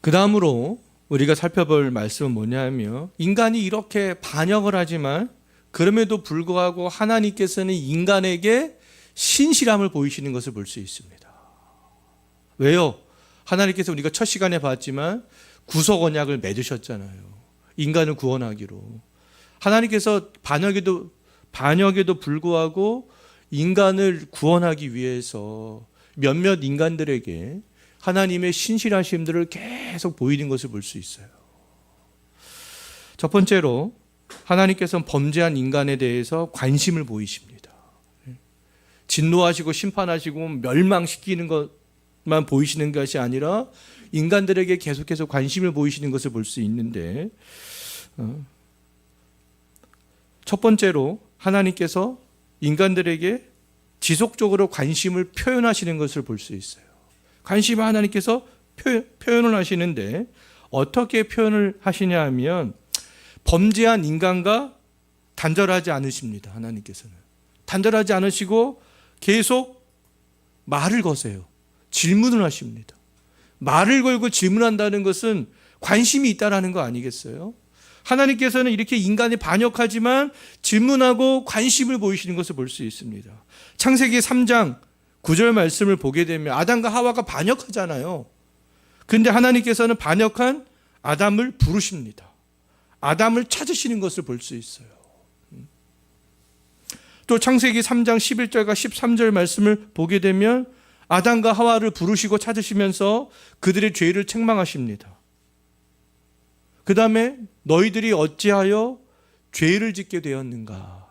그 다음으로 우리가 살펴볼 말씀은 뭐냐면 인간이 이렇게 반역을 하지만 그럼에도 불구하고 하나님께서는 인간에게 신실함을 보이시는 것을 볼 수 있습니다. 왜요? 하나님께서 우리가 첫 시간에 봤지만 구속 언약을 맺으셨잖아요. 인간을 구원하기로. 하나님께서 반역에도 반역에도 불구하고 인간을 구원하기 위해서 몇몇 인간들에게 하나님의 신실하심들을 계속 보이는 것을 볼 수 있어요. 첫 번째로 하나님께서는 범죄한 인간에 대해서 관심을 보이십니다. 진노하시고 심판하시고 멸망시키는 것만 보이시는 것이 아니라 인간들에게 계속해서 관심을 보이시는 것을 볼 수 있는데 어, 첫 번째로 하나님께서 인간들에게 지속적으로 관심을 표현하시는 것을 볼 수 있어요. 관심을 하나님께서 표, 표현 을 하시는데 어떻게 표현을 하시냐 하면 범죄한 인간과 단절하지 않으십니다. 하나님께서는 단절하지 않으시고 계속 말을 거세요. 질문을 하십니다. 말을 걸고 질문한다는 것은 관심이 있다라는 거 아니겠어요? 하나님께서는 이렇게 인간이 반역하지만 질문하고 관심을 보이시는 것을 볼 수 있습니다. 창세기 3장 9절 말씀을 보게 되면 아담과 하와가 반역하잖아요. 근데 하나님께서는 반역한 아담을 부르십니다. 아담을 찾으시는 것을 볼 수 있어요. 또 창세기 3장 11절과 13절 말씀을 보게 되면 아담과 하와를 부르시고 찾으시면서 그들의 죄를 책망하십니다. 그 다음에 너희들이 어찌하여 죄를 짓게 되었는가?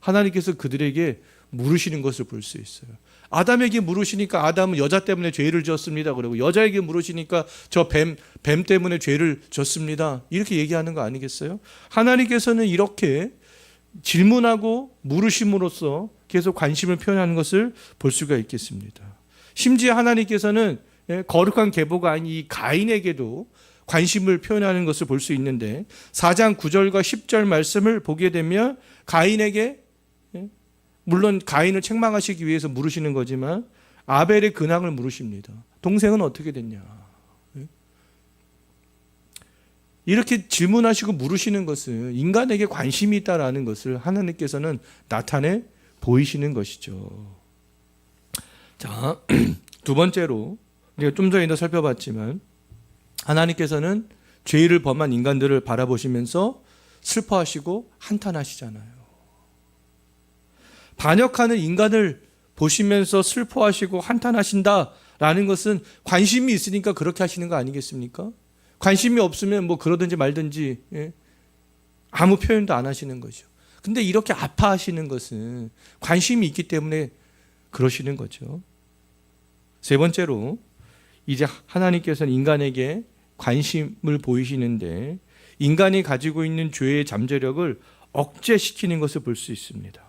하나님께서 그들에게 물으시는 것을 볼 수 있어요. 아담에게 물으시니까 아담은 여자 때문에 죄를 지었습니다. 그리고 여자에게 물으시니까 저 뱀, 뱀 때문에 죄를 졌습니다. 이렇게 얘기하는 거 아니겠어요? 하나님께서는 이렇게 질문하고 물으심으로써 계속 관심을 표현하는 것을 볼 수가 있겠습니다. 심지어 하나님께서는 예, 거룩한 계보가 아닌 이 가인에게도 관심을 표현하는 것을 볼 수 있는데 4장 9절과 10절 말씀을 보게 되면 가인에게 예, 물론 가인을 책망하시기 위해서 물으시는 거지만 아벨의 근황을 물으십니다. 동생은 어떻게 됐냐? 예? 이렇게 질문하시고 물으시는 것은 인간에게 관심이 있다라는 것을 하나님께서는 나타내 보이시는 것이죠. 자, 두 번째로 우리가 좀 전에도 살펴봤지만 하나님께서는 죄를 범한 인간들을 바라보시면서 슬퍼하시고 한탄하시잖아요. 반역하는 인간을 보시면서 슬퍼하시고 한탄하신다라는 것은 관심이 있으니까 그렇게 하시는 거 아니겠습니까? 관심이 없으면 뭐 그러든지 말든지 예? 아무 표현도 안 하시는 거죠. 근데 이렇게 아파하시는 것은 관심이 있기 때문에 그러시는 거죠. 세 번째로 이제 하나님께서는 인간에게 관심을 보이시는데 인간이 가지고 있는 죄의 잠재력을 억제시키는 것을 볼 수 있습니다.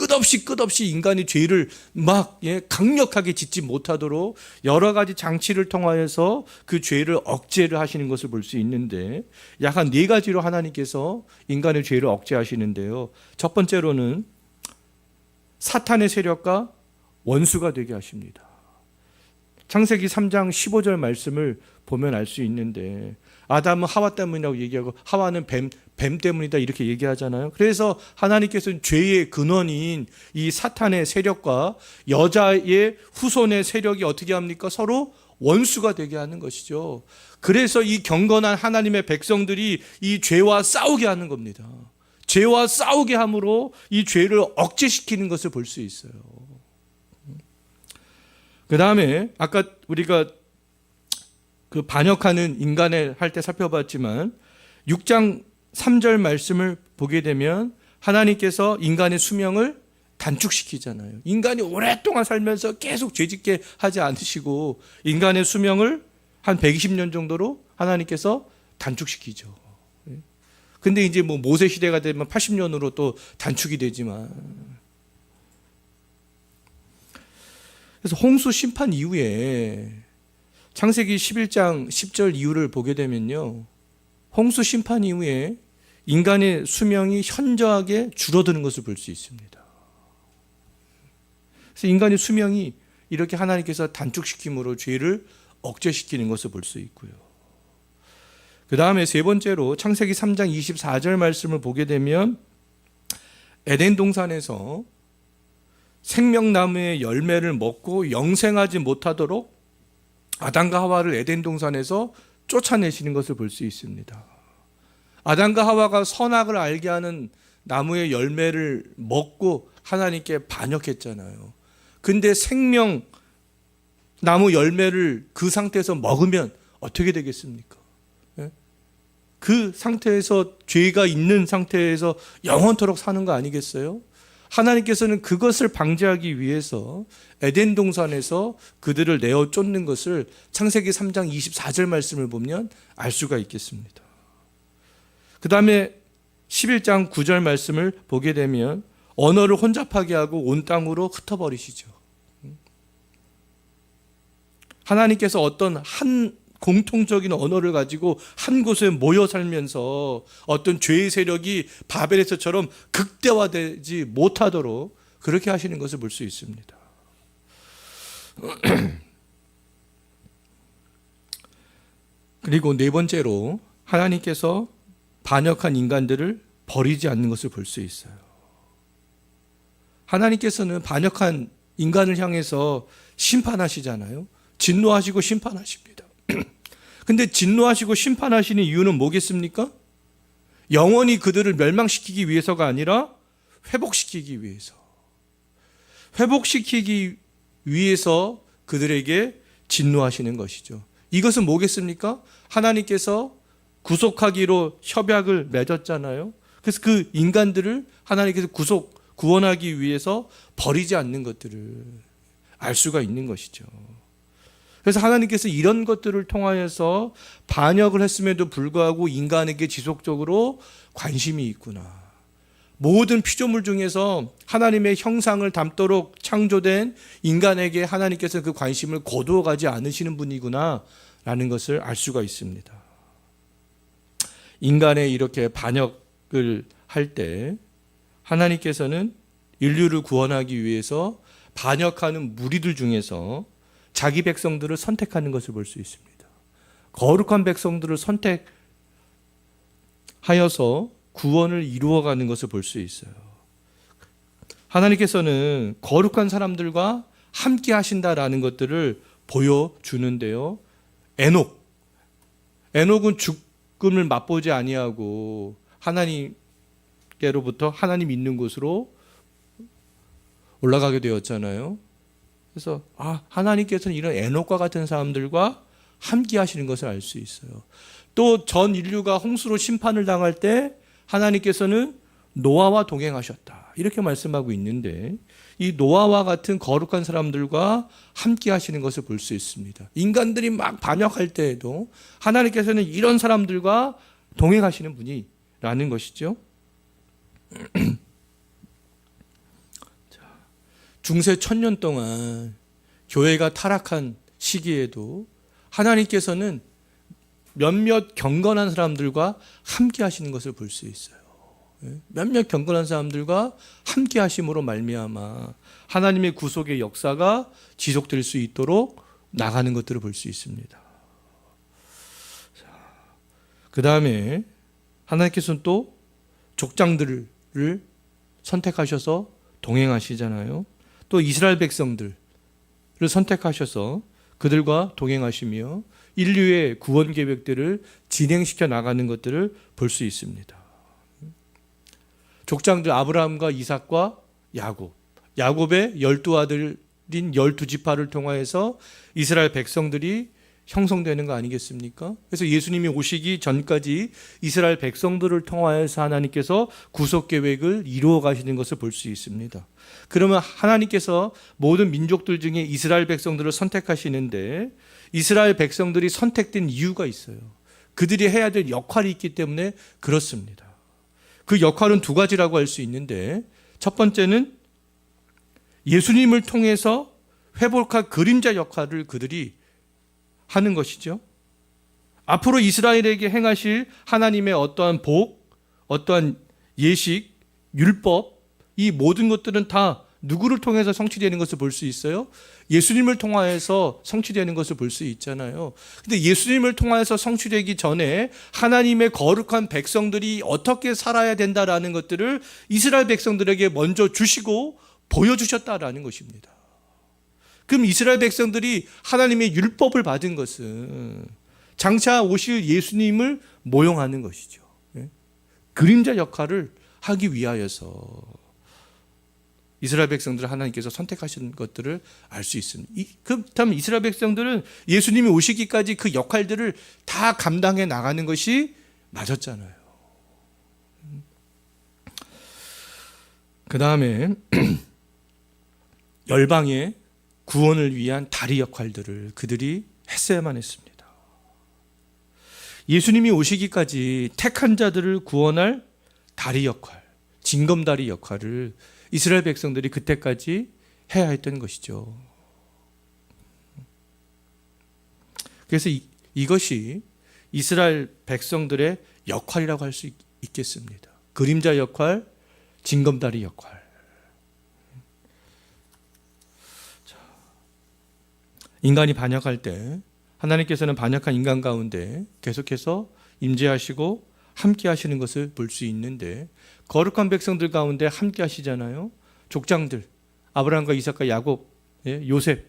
예. 끝없이 끝없이 인간이 죄를 막 예, 강력하게 짓지 못하도록 여러 가지 장치를 통하여서 그 죄를 억제를 하시는 것을 볼 수 있는데 약 한 네 가지로 하나님께서 인간의 죄를 억제하시는데요. 첫 번째로는 사탄의 세력과 원수가 되게 하십니다. 창세기 3장 15절 말씀을 보면 알 수 있는데 아담은 하와 때문이라고 얘기하고 하와는 뱀, 뱀 때문이다 이렇게 얘기하잖아요. 그래서 하나님께서는 죄의 근원인 이 사탄의 세력과 여자의 후손의 세력이 어떻게 합니까? 서로 원수가 되게 하는 것이죠. 그래서 이 경건한 하나님의 백성들이 이 죄와 싸우게 하는 겁니다. 죄와 싸우게 함으로 이 죄를 억제시키는 것을 볼 수 있어요. 그 다음에 아까 우리가 그 반역하는 인간을 할 때 살펴봤지만 6장 3절 말씀을 보게 되면 하나님께서 인간의 수명을 단축시키잖아요. 인간이 오랫동안 살면서 계속 죄짓게 하지 않으시고 인간의 수명을 한 120년 정도로 하나님께서 단축시키죠. 근데 이제 뭐 모세 시대가 되면 80년으로 또 단축이 되지만 그래서 홍수 심판 이후에 창세기 11장 10절 이후를 보게 되면요. 홍수 심판 이후에 인간의 수명이 현저하게 줄어드는 것을 볼 수 있습니다. 그래서 인간의 수명이 이렇게 하나님께서 단축시킴으로 죄를 억제시키는 것을 볼 수 있고요. 그 다음에 세 번째로 창세기 3장 24절 말씀을 보게 되면 에덴 동산에서 생명나무의 열매를 먹고 영생하지 못하도록 아담과 하와를 에덴 동산에서 쫓아내시는 것을 볼 수 있습니다. 아담과 하와가 선악을 알게 하는 나무의 열매를 먹고 하나님께 반역했잖아요. 근데 생명 나무 열매를 그 상태에서 먹으면 어떻게 되겠습니까? 예? 그 상태에서 죄가 있는 상태에서 영원토록 사는 거 아니겠어요? 하나님께서는 그것을 방지하기 위해서 에덴 동산에서 그들을 내어 쫓는 것을 창세기 3장 24절 말씀을 보면 알 수가 있겠습니다. 그 다음에 11장 9절 말씀을 보게 되면 언어를 혼잡하게 하고 온 땅으로 흩어버리시죠. 하나님께서 어떤 한 공통적인 언어를 가지고 한 곳에 모여 살면서 어떤 죄의 세력이 바벨에서처럼 극대화되지 못하도록 그렇게 하시는 것을 볼 수 있습니다. 그리고 네 번째로 하나님께서 반역한 인간들을 버리지 않는 것을 볼 수 있어요. 하나님께서는 반역한 인간을 향해서 심판하시잖아요. 진노하시고 심판하십니다. 근데 진노하시고 심판하시는 이유는 뭐겠습니까? 영원히 그들을 멸망시키기 위해서가 아니라 회복시키기 위해서. 회복시키기 위해서 그들에게 진노하시는 것이죠. 이것은 뭐겠습니까? 하나님께서 구속하기로 협약을 맺었잖아요. 그래서 그 인간들을 하나님께서 구속, 구원하기 위해서 버리지 않는 것들을 알 수가 있는 것이죠. 그래서 하나님께서 이런 것들을 통하여서 반역을 했음에도 불구하고 인간에게 지속적으로 관심이 있구나. 모든 피조물 중에서 하나님의 형상을 담도록 창조된 인간에게 하나님께서 그 관심을 거두어 가지 않으시는 분이구나. 라는 것을 알 수가 있습니다. 인간의 이렇게 반역을 할 때 하나님께서는 인류를 구원하기 위해서 반역하는 무리들 중에서 자기 백성들을 선택하는 것을 볼 수 있습니다. 거룩한 백성들을 선택하여서 구원을 이루어가는 것을 볼 수 있어요. 하나님께서는 거룩한 사람들과 함께 하신다라는 것들을 보여주는데요. 에녹. 에녹은 죽음을 맛보지 아니하고 하나님께로부터 하나님 있는 곳으로 올라가게 되었잖아요. 그래서 아 하나님께서는 이런 에녹과 같은 사람들과 함께 하시는 것을 알 수 있어요. 또 전 인류가 홍수로 심판을 당할 때 하나님께서는 노아와 동행하셨다. 이렇게 말씀하고 있는데 이 노아와 같은 거룩한 사람들과 함께 하시는 것을 볼 수 있습니다. 인간들이 막 반역할 때에도 하나님께서는 이런 사람들과 동행하시는 분이라는 것이죠. 중세 천년 동안 교회가 타락한 시기에도 하나님께서는 몇몇 경건한 사람들과 함께 하시는 것을 볼 수 있어요. 예? 몇몇 경건한 사람들과 함께 하심으로 말미암아 하나님의 구속의 역사가 지속될 수 있도록 나가는 것들을 볼 수 있습니다. 그 다음에 하나님께서는 또 족장들을 선택하셔서 동행하시잖아요. 또 이스라엘 백성들을 선택하셔서 그들과 동행하시며 인류의 구원 계획들을 진행시켜 나가는 것들을 볼 수 있습니다. 족장들 아브라함과 이삭과 야곱, 야곱의 열두 아들인 열두 지파를 통하여서 이스라엘 백성들이 형성되는 거 아니겠습니까? 그래서 예수님이 오시기 전까지 이스라엘 백성들을 통하여서 하나님께서 구속 계획을 이루어 가시는 것을 볼 수 있습니다. 그러면 하나님께서 모든 민족들 중에 이스라엘 백성들을 선택하시는데 이스라엘 백성들이 선택된 이유가 있어요. 그들이 해야 될 역할이 있기 때문에 그렇습니다. 그 역할은 두 가지라고 할 수 있는데 첫 번째는 예수님을 통해서 회복할 그림자 역할을 그들이 하는 것이죠. 앞으로 이스라엘에게 행하실 하나님의 어떠한 복, 어떠한 예식, 율법, 이 모든 것들은 다 누구를 통해서 성취되는 것을 볼 수 있어요? 예수님을 통하여서 성취되는 것을 볼 수 있잖아요. 근데 예수님을 통하여서 성취되기 전에 하나님의 거룩한 백성들이 어떻게 살아야 된다라는 것들을 이스라엘 백성들에게 먼저 주시고 보여주셨다라는 것입니다. 그럼 이스라엘 백성들이 하나님의 율법을 받은 것은 장차 오실 예수님을 모형하는 것이죠. 예? 그림자 역할을 하기 위하여서 이스라엘 백성들을 하나님께서 선택하신 것들을 알 수 있습니다. 이- 그렇다면 이스라엘 백성들은 예수님이 오시기까지 그 역할들을 다 감당해 나가는 것이 맞았잖아요. 그 다음에 열방의 구원을 위한 다리 역할들을 그들이 했어야만 했습니다. 예수님이 오시기까지 택한 자들을 구원할 다리 역할, 징검다리 역할을 이스라엘 백성들이 그때까지 해야 했던 것이죠. 그래서 이, 이것이 이스라엘 백성들의 역할이라고 할 수 있겠습니다. 그림자 역할, 징검다리 역할. 인간이 반역할 때 하나님께서는 반역한 인간 가운데 계속해서 임재하시고 함께 하시는 것을 볼 수 있는데 거룩한 백성들 가운데 함께 하시잖아요. 족장들 아브라함과 이삭과 야곱, 예, 요셉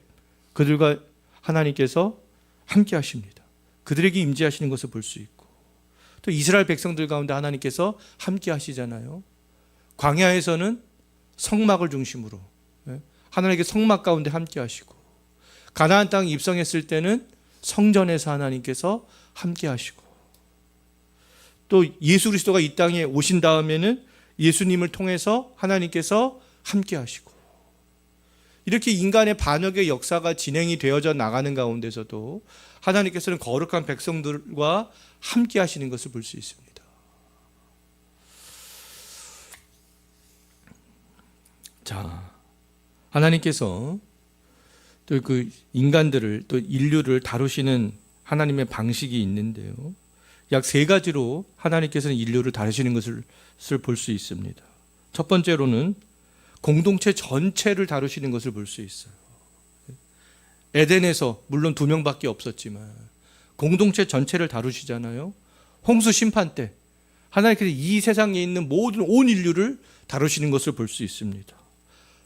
그들과 하나님께서 함께 하십니다. 그들에게 임재하시는 것을 볼 수 있고 또 이스라엘 백성들 가운데 하나님께서 함께 하시잖아요. 광야에서는 성막을 중심으로 예, 하나님께 성막 가운데 함께 하시고 가나안 땅 입성했을 때는 성전에서 하나님께서 함께 하시고 또 예수 그리스도가 이 땅에 오신 다음에는 예수님을 통해서 하나님께서 함께 하시고 이렇게 인간의 반역의 역사가 진행이 되어져 나가는 가운데서도 하나님께서는 거룩한 백성들과 함께 하시는 것을 볼 수 있습니다. 자, 하나님께서 또 그 인간들을 또 인류를 다루시는 하나님의 방식이 있는데요. 약 세 가지로 하나님께서는 인류를 다루시는 것을 볼 수 있습니다. 첫 번째로는 공동체 전체를 다루시는 것을 볼 수 있어요. 에덴에서 물론 두 명밖에 없었지만 공동체 전체를 다루시잖아요. 홍수 심판 때 하나님께서 이 세상에 있는 모든 온 인류를 다루시는 것을 볼 수 있습니다.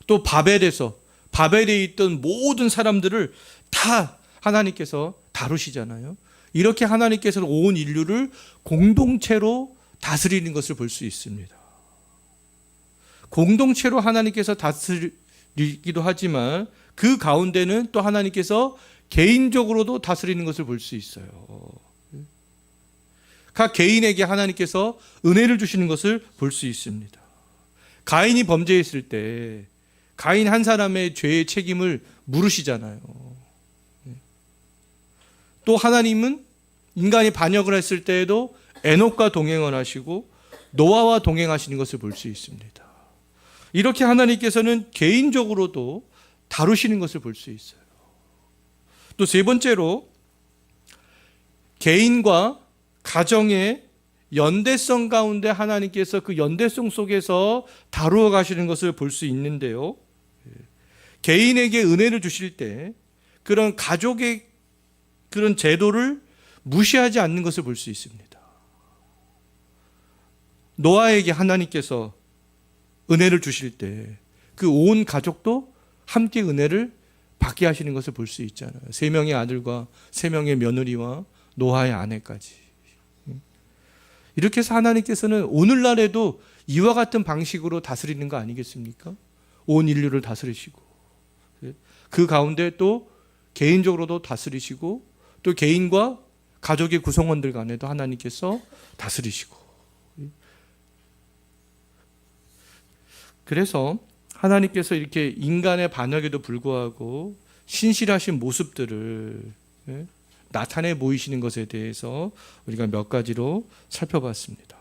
또 바벨에서 바벨에 있던 모든 사람들을 다 하나님께서 다루시잖아요. 이렇게 하나님께서는 온 인류를 공동체로 다스리는 것을 볼 수 있습니다. 공동체로 하나님께서 다스리기도 하지만 그 가운데는 또 하나님께서 개인적으로도 다스리는 것을 볼 수 있어요. 각 개인에게 하나님께서 은혜를 주시는 것을 볼 수 있습니다. 가인이 범죄했을 때 가인 한 사람의 죄의 책임을 물으시잖아요. 또 하나님은 인간이 반역을 했을 때에도 에녹과 동행을 하시고 노아와 동행하시는 것을 볼 수 있습니다. 이렇게 하나님께서는 개인적으로도 다루시는 것을 볼 수 있어요. 또 세 번째로 개인과 가정의 연대성 가운데 하나님께서 그 연대성 속에서 다루어 가시는 것을 볼 수 있는데요. 개인에게 은혜를 주실 때 그런 가족의 그런 제도를 무시하지 않는 것을 볼 수 있습니다. 노아에게 하나님께서 은혜를 주실 때 그 온 가족도 함께 은혜를 받게 하시는 것을 볼 수 있잖아요. 세 명의 아들과 세 명의 며느리와 노아의 아내까지. 이렇게 해서 하나님께서는 오늘날에도 이와 같은 방식으로 다스리는 거 아니겠습니까? 온 인류를 다스리시고 그 가운데 또 개인적으로도 다스리시고 또 개인과 가족의 구성원들 간에도 하나님께서 다스리시고 그래서 하나님께서 이렇게 인간의 반역에도 불구하고 신실하신 모습들을 예, 나타내 보이시는 것에 대해서 우리가 몇 가지로 살펴봤습니다.